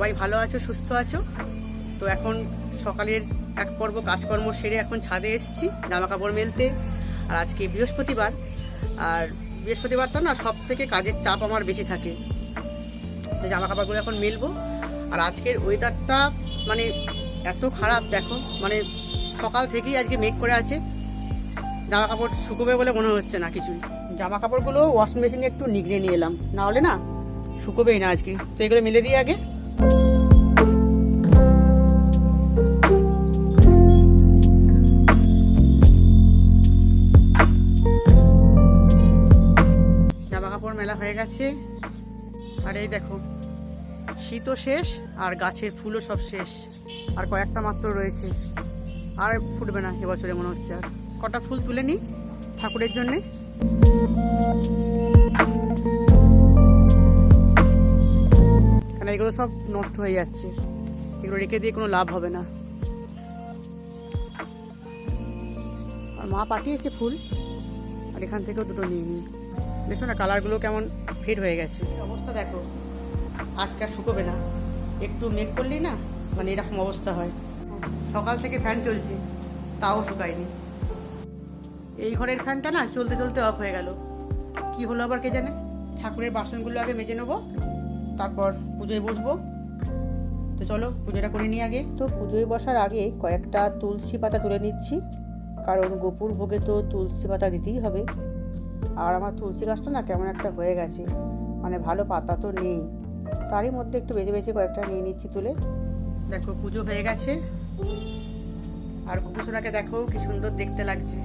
সবাই ভালো আছো, সুস্থ আছো? তো এখন সকালের এক পর্ব কাজকর্ম সেরে এখন ছাদে এসেছি জামা কাপড় মেলতে। আর আজকে বৃহস্পতিবার। আর বৃহস্পতিবারটা না সব থেকে কাজের চাপ আমার বেশি থাকে। তো জামা কাপড়গুলো এখন মেলবো। আর আজকের ওয়েদারটা মানে এত খারাপ, দেখো। মানে সকাল থেকেই আজকে মেঘ করে আছে। জামা কাপড় শুকোবে বলে মনে হচ্ছে না কিছুই। জামা কাপড়গুলো ওয়াশিং মেশিনে একটু নিগড়ে নিয়ে এলাম। না হলে না শুকোবেই না আজকে। তো এগুলো মেলে দিই আগে। হয়ে গেছে। আর এই দেখো শীতও শেষ আর গাছের ফুলও সব শেষ। আর কয়েকটা মাত্র রয়েছে। আর ফুটবে না এবছরে মনে হচ্ছে আর। কটা ফুল তুলে নিই ঠাকুরের জন্যে? কেন এগুলো সব নষ্ট হয়ে যাচ্ছে। এগুলো রেখে দিয়ে কোনো লাভ হবে না। আর মা পাঠিয়েছে ফুল। আর এখান থেকেও দুটো নিয়ে নিই। দেখো না কালারগুলো কেমন ফিট হয়ে গেছে। অবস্থা দেখো আজকে আর শুকোবে না। একটু মেঘ করলেই না মানে এরকম অবস্থা হয়। সকাল থেকে ফ্যান চলছে তাও শুকায়নি। এই ঘরের ফ্যানটা না চলতে চলতে অফ হয়ে গেল। কি হলো আবার কে জানে? ঠাকুরের বাসনগুলো আগে মেজে নেব তারপর পুজোয় বসবো। তো চলো পুজোটা করে নিই আগে। তো পুজোয় বসার আগে কয়েকটা তুলসী পাতা তুলে নিচ্ছি কারণ গোপুর ভোগে তো তুলসী পাতা দিতেই হবে। আর আমার তুলসী গাছটা না কেমন একটা হয়ে গেছে। মানে ভালো পাতা তো নেই। তারই মধ্যে একটু বেছে বেছে কয়েকটা নিয়ে নিচ্ছি তুলে। দেখো, পুজো হয়ে গেছে। আর কুকুসোনাকে দেখো কি সুন্দর দেখতে লাগছে।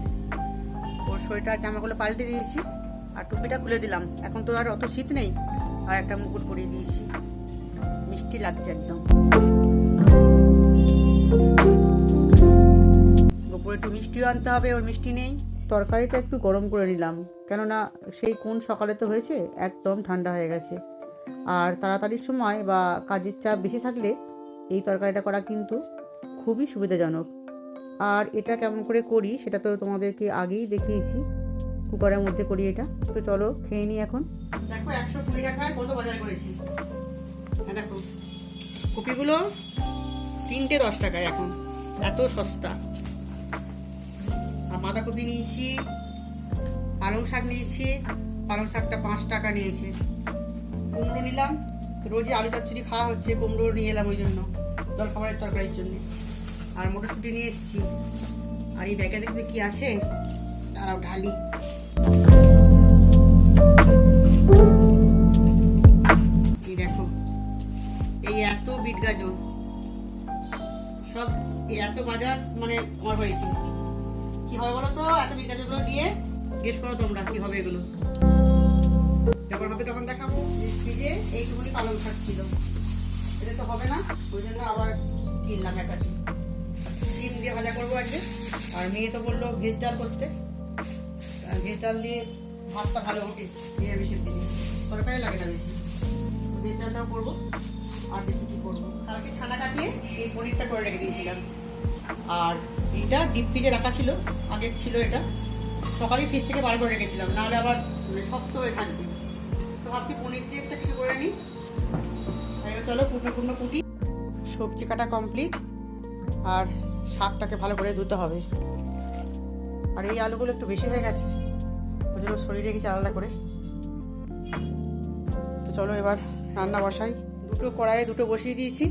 ওর সোয়েটার জামাগুলো পাল্টে দিয়েছি। আর টুপিটা খুলে দিলাম। এখন তো আর অত শীত নেই। আর একটা মুকুট পরিয়ে দিয়েছি। মিষ্টি লাগছে একদম। গোপুর একটু মিষ্টিও আনতে হবে, ওর মিষ্টি নেই। তরকারিটা একটু গরম করে নিলাম। কেননা সেই কোন সকালে তো হয়েছে, একদম ঠান্ডা হয়ে গেছে। আর তাড়াতাড়ির সময় বা কাজের চাপ বেশি থাকলে এই তরকারিটা করা কিন্তু খুবই সুবিধাজনক। আর এটা কেমন করে করি সেটা তো তোমাদেরকে আগেই দেখিয়েছি। কুকারের মধ্যে করি এটা। তো চলো খেয়ে নিই এখন। দেখো, একশো কুড়ি টাকায় কত বাজার করেছি। হ্যাঁ দেখো। কপিগুলো তিনটে দশ টাকায় এখন। এত সস্তা। বাঁধাকপি নিয়েছি, পালং শাক নিয়েছি, পালং শাকটা পাঁচ টাকা নিয়েছে। কুমড়ো নিলাম, রোজই আলু চচ্চড়ি খাওয়া হচ্ছে, কুমড়ো নিয়ে এলাম ওই জন্য, জল খাবারের তরকারির জন্য। আর মটরশুঁটি নিয়ে এসেছি। আর এই ব্যাগে দেখবে কি আছে? তারাও ঢালি। এই দেখো, এই এত বিট গাজর, সব এত বাজার মানে আমার হয়েছে কি হবে বলো তো? এত বিট দিয়ে গেস করো তোমরা কি হবে এগুলো। যখন হবে তখন দেখাবো। ফ্রিজে এইটুকুনি পালং শাক ছিল। এটা তো হবে না, ওই জন্য আবার কিনলাম একাটি ডিম। দিয়ে ভাজা করব আজকে। আর মেয়ে তো বলল ভেজ ডাল করতে। ভেজ ডাল দিয়ে ভাতটা ভালো ওঠে নিরামিষের দিনে। তরকারি লাগে না বেশি। ভেজ ডালটাও করব, আর দেখি কী করব? কালকে ছানা কাটিয়ে এই পনিরটা করে রেখে দিয়েছিলাম। আর এইটা ডিপ ফ্রিজে রাখা ছিল আগে ছিল এটা। সকালেই ফ্রিজ থেকে বার করে রেখেছিলাম, নাহলে আবার মানে শক্ত হয়ে থাকবে। তো ভাবছি পনির দিয়ে একটা কিছু করে নিই। চলো পূর্ণ পূর্ণ কুটি। সবজি কাটা কমপ্লিট আর শাকটাকে ভালো করে ধুতে হবে। আর এই আলুগুলো একটু বেশি হয়ে গেছে, ওই জন্য শরীরে রেখেছি আলাদা করে। তো চলো এবার রান্না বসাই। দুটো কড়াইয়ে দুটো বসিয়ে দিয়েছি।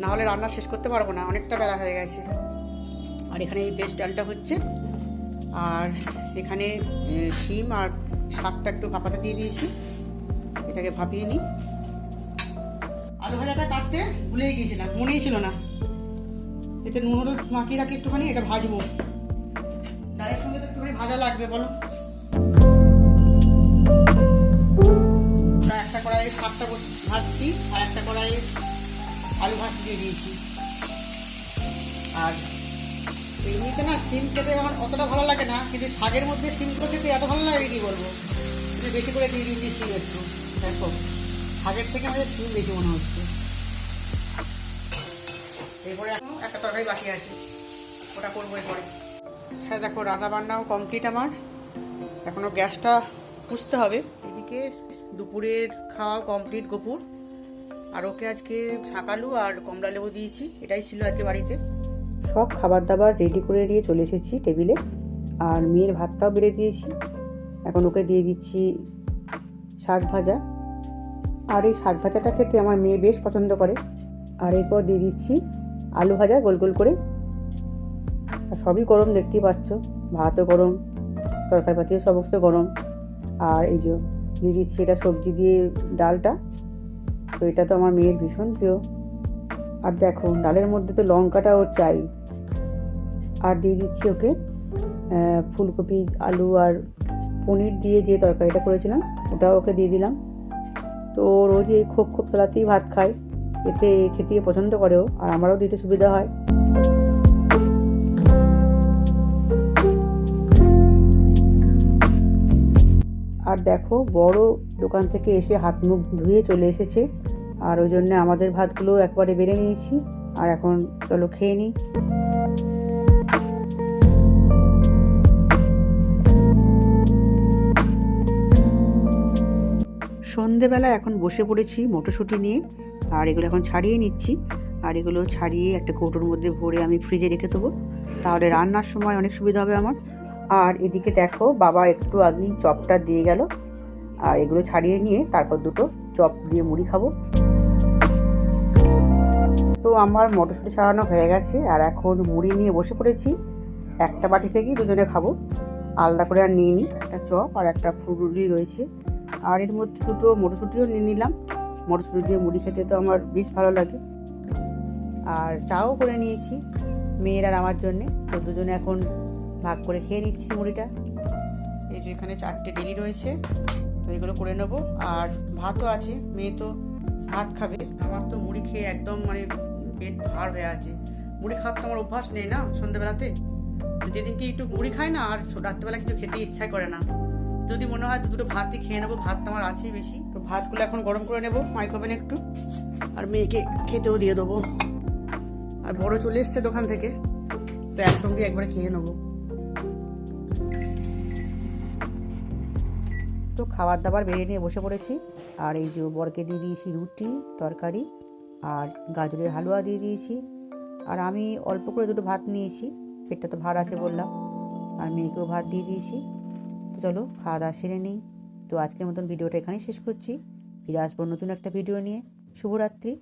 না হলে রান্না শেষ করতে পারব না, অনেকটা বেলা হয়ে গেছে। আর এখানে এই বেশ ডালটা হচ্ছে। আর এখানে শিম আর শাকটা একটু কাপাতে দিয়ে দিয়েছি। এটাকে ভাপিয়ে নিই। আলু ভাজাটা কাটতে ভুলেই গিয়েছিলাম, মনেই ছিল না। এতে নুন হলুদ মাখিয়ে রাখি একটুখানি, এটা ভাজবো। ডালের সঙ্গে তো একটুখানি ভাজা লাগবে, বলো। একটা কড়াই শাকটা ভাজছি, আর একটা কড়াই আলু ভাজ দিয়ে দিয়েছি। আর এমনিতে না সিম খেতে আমার অতটা ভালো লাগে না, কিন্তু শাকের মধ্যে সিমগুলো খেতে এত ভালো লাগে কি বলব? একটু বেশি করে দিয়ে দিয়েছি সিম একটু। দেখো, শাকের থেকে আমাদের সিম বেশি মনে হচ্ছে। এরপরে এখনও একটা তরকারি বাকি আছে, ওটা করব এরপরে। হ্যাঁ দেখো রান্না বান্নাও কমপ্লিট আমার। এখনও গ্যাসটা পুষতে হবে। এদিকে দুপুরের খাওয়া কমপ্লিট গোপুর। আর ওকে আজকে শাকালু আর কমলা লেবু দিয়েছি, এটাই ছিল আজকে বাড়িতে। সব খাবার দাবার রেডি করে নিয়ে চলে এসেছি টেবিলে আর মেয়ের ভাতটাও বেড়ে দিয়েছি। এখন ওকে দিয়ে দিচ্ছি শাক ভাজা। আর এই শাক ভাজাটা খেতে আমার মেয়ে বেশ পছন্দ করে। আর এরপর দিয়ে দিচ্ছি আলু ভাজা গোল গোল করে। আর সবই গরম দেখতেই পাচ্ছ। ভাতও গরম তরকারিপাতিও সমস্ত গরম। আর এই যে, দিয়ে দিচ্ছি এটা সবজি দিয়ে ডালটা। তো এটা তো আমার মেয়ের ভীষণ প্রিয়। আর দেখো, ডালের মধ্যে তো লঙ্কাটা ওর চাই। আর দিয়ে দিচ্ছি ওকে ফুলকপি, আলু আর পনির দিয়ে যে তরকারিটা করেছিলাম, ওটাও ওকে দিয়ে দিলাম। তো রোজ এই খোপ খোপ তলাতেই ভাত খায়। এতে খেতে পছন্দ করেও আর আমারও দিতে সুবিধা হয়। আর দেখো, বড় দোকান থেকে এসে হাত মুখ ধুয়ে চলে এসেছে। আর ওই জন্য আমাদের ভাতগুলো একবারে বেড়ে নিয়েছি। আর এখন চলো খেয়ে নিই। সন্ধেবেলা এখন বসে পড়েছি মটরশুঁটি নিয়ে, আর এগুলো এখন ছাড়িয়ে নিচ্ছি। আর এগুলো ছাড়িয়ে একটা কৌটোর মধ্যে ভরে আমি ফ্রিজে রেখে দেবো। তাহলে রান্নার সময় অনেক সুবিধা হবে আমার। আর এদিকে দেখো, বাবা একটু আগেই চপটা দিয়ে গেল। আর এগুলো ছাড়িয়ে নিয়ে তারপর দুটো চপ দিয়ে মুড়ি খাব। তো আমার মটরশুঁটি ছাড়ানো হয়ে গেছে আর এখন মুড়ি নিয়ে বসে পড়েছি। একটা বাটি থেকেই দুজনে খাব। আলাদা করে আর নিয়ে নিই একটা চপ আর একটা ফুলুরি রয়েছে। আর এর মধ্যে দুটো মটরশুঁটিও নিয়ে নিলাম। মটরশুঁটি দিয়ে মুড়ি খেতে তো আমার বেশ ভালো লাগে। আর চাও করে নিয়েছি মেয়ের আর আমার জন্যে। তো দুজনে এখন ভাগ করে খেয়ে নিচ্ছি মুড়িটা। এই যে এখানে চারটে ডেলি রয়েছে, তো এগুলো করে নেব। আর ভাতও আছে, মেয়ে তো ভাত খাবে। আমার তো মুড়ি খেয়ে একদম মানে পেট ভার হয়ে আছে। মুড়ি খাওয়ার তো আমার অভ্যাস নেই না সন্ধ্যেবেলাতে তো যেদিনকে একটু মুড়ি খাই না, আর রাত্রেবেলা কিছু খেতে ইচ্ছা করে না। যদি মনে হয় দুটো ভাতই খেয়ে নেব, ভাত তো আমার আছেই বেশি। তো ভাতগুলো এখন গরম করে নেব মাইক্রোভেনে একটু। আর মেয়েকে খেতেও দিয়ে দেবো। আর বড় চলে এসছে দোকান থেকে, তো একসঙ্গে একবারে খেয়ে নেব। তো খাবার দাবার বেরিয়ে নিয়ে বসে পড়েছি। আর এই যে বরকে দিয়ে দিয়েছি রুটি, তরকারি। আর গাজরের হালুয়া দিয়ে দিয়েছি। আর আমি অল্প করে দুটো ভাত নিয়েছি। পেটটা তো ভার আছে বললাম। আর মেয়েকেও ভাত দিয়ে দিয়েছি। তো চলো, খাওয়া দাওয়া সেরে নিই। তো আজকের মতন ভিডিওটা এখানেই শেষ করছি। ফিরে আসব নতুন একটা ভিডিও নিয়ে। শুভরাত্রি।